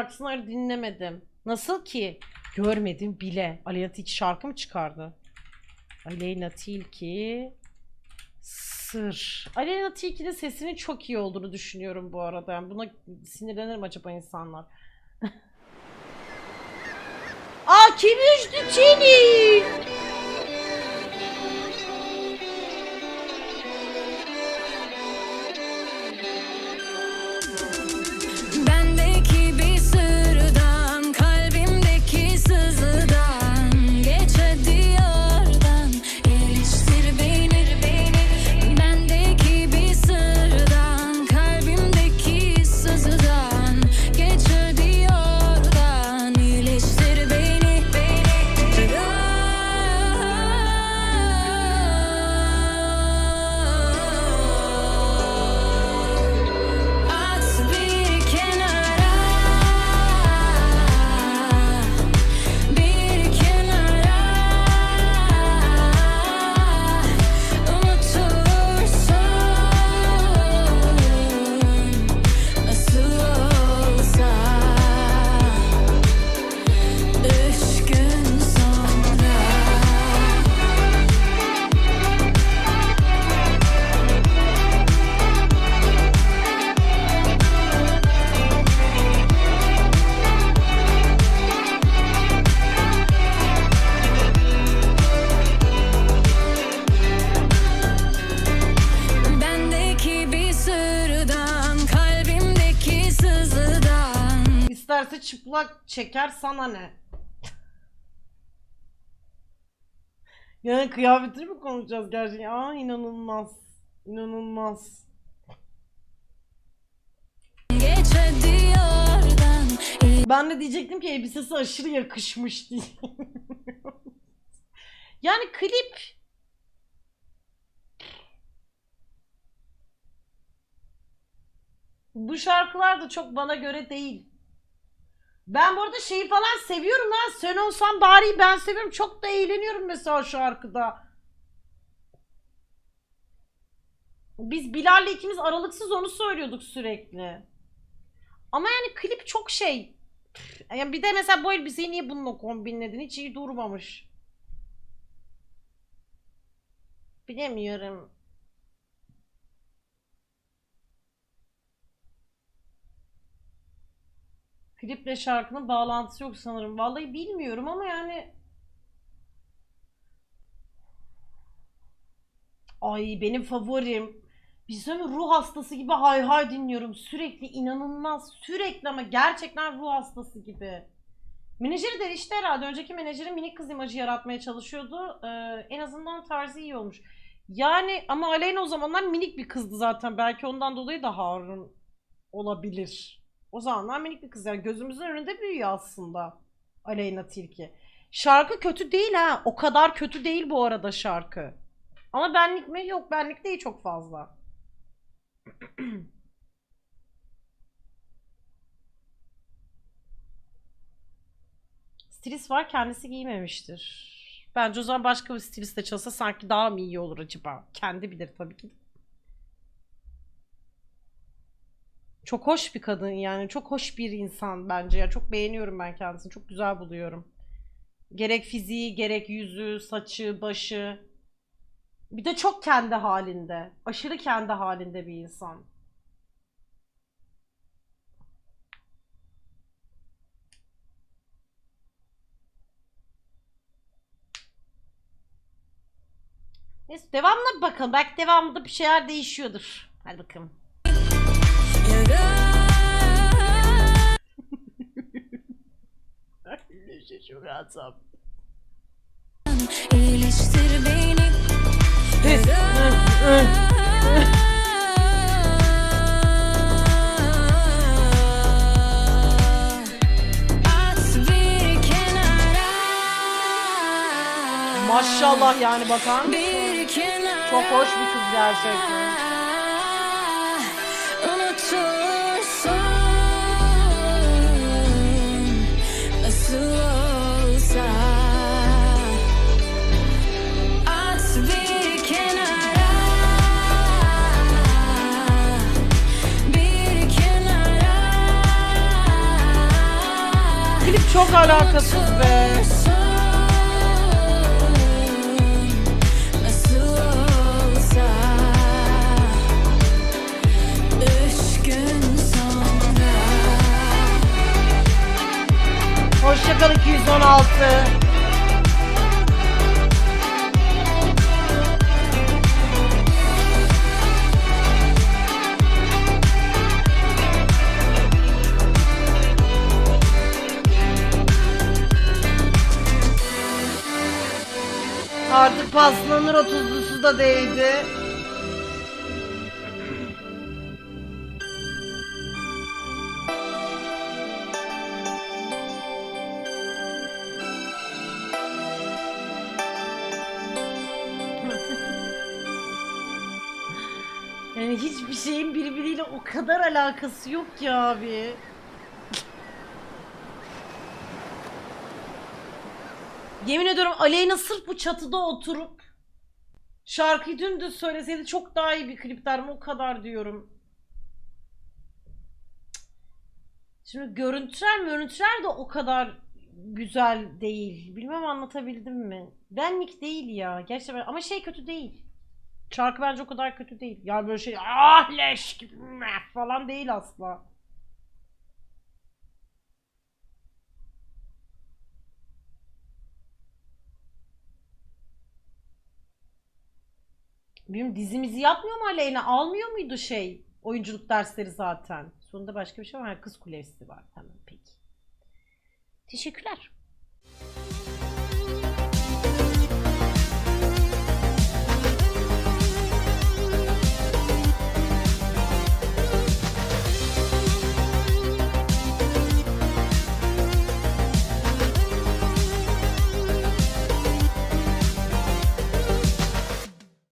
şarkısını dinlemedim. Nasıl ki? Görmedim bile. Aleyna Tilki şarkı mı çıkardı? Aleyna Tilki Sır. Aleyna Tilki'nin sesinin çok iyi olduğunu düşünüyorum bu arada. Yani buna sinirlenir mi acaba insanlar? Aa kim üzdü seni? Çıplak çeker sana ne? Yani kıyafetini mi konuşacağız gerçekten? Aa inanılmaz. İnanılmaz. Ben de diyecektim ki elbisesi aşırı yakışmış diye. yani klip bu şarkılar da çok bana göre değil. Ben bu arada şeyi falan seviyorum ha. Sen olsan bari ben seviyorum. Çok da eğleniyorum mesela şarkıda. Biz Bilal'le ikimiz aralıksız onu söylüyorduk sürekli. Ama yani klip çok şey. Yani bir de mesela bu elbiseyi niye bununla kombinledin? Hiç iyi durmamış. Bilemiyorum. Kliple şarkının bağlantısı yok sanırım. Vallahi bilmiyorum ama yani Ay benim favorim. Mi? ruh hastası gibi hay hay dinliyorum. Sürekli inanılmaz. Sürekli ama gerçekten ruh hastası gibi. Menajeri değişti herhalde. Önceki menajeri minik kız imajı yaratmaya çalışıyordu. Ee, en azından tarzı iyi olmuş. Yani ama Aleyna o zamanlar minik bir kızdı zaten. Belki ondan dolayı da Harun olabilir. O zamanlar minik bir kız. Yani gözümüzün önünde büyüyor aslında Aleyna Tilki. Şarkı kötü değil ha. O kadar kötü değil bu arada şarkı. Ama benlik mi? Yok benlik değil çok fazla. Stilist var kendisi giymemiştir. Bence o zaman başka bir stilistle çalışsa sanki daha mı iyi olur acaba? Kendi bilir tabii ki. Çok hoş bir kadın yani. Çok hoş bir insan bence ya. Çok beğeniyorum ben kendisini. Çok güzel buluyorum. Gerek fiziği, gerek yüzü, saçı, başı. Bir de çok kendi halinde. Aşırı kendi halinde bir insan. Neyse devamına bakalım. Belki devamında bir şeyler değişiyordur. Hadi bakalım. Çok azam. İliştir beni Maşallah yani kenara Çok hoş bir kız gerçekten. Çok alakasız be. Artık paslanır o tuzlusu da değdi. Yani hiçbir şeyin birbiriyle o kadar alakası yok ki abi. Yemin ediyorum Aleyna sırf bu çatıda oturup şarkıyı dümdüz söyleseydi çok daha iyi bir klip derim o kadar diyorum. Şimdi görüntüler görüntüler de o kadar güzel değil. Bilmem anlatabildim mi? Benlik değil ya. Gerçekten ama şey kötü değil. Şarkı bence o kadar kötü değil. Yani böyle şey ah leş gibi falan değil asla. Bilmiyorum dizimizi yapmıyor mu Aleyna? Almıyor muydu şey? Oyunculuk dersleri zaten. Sonunda başka bir şey var. Kız Kulesi var. Tamam peki. Teşekkürler.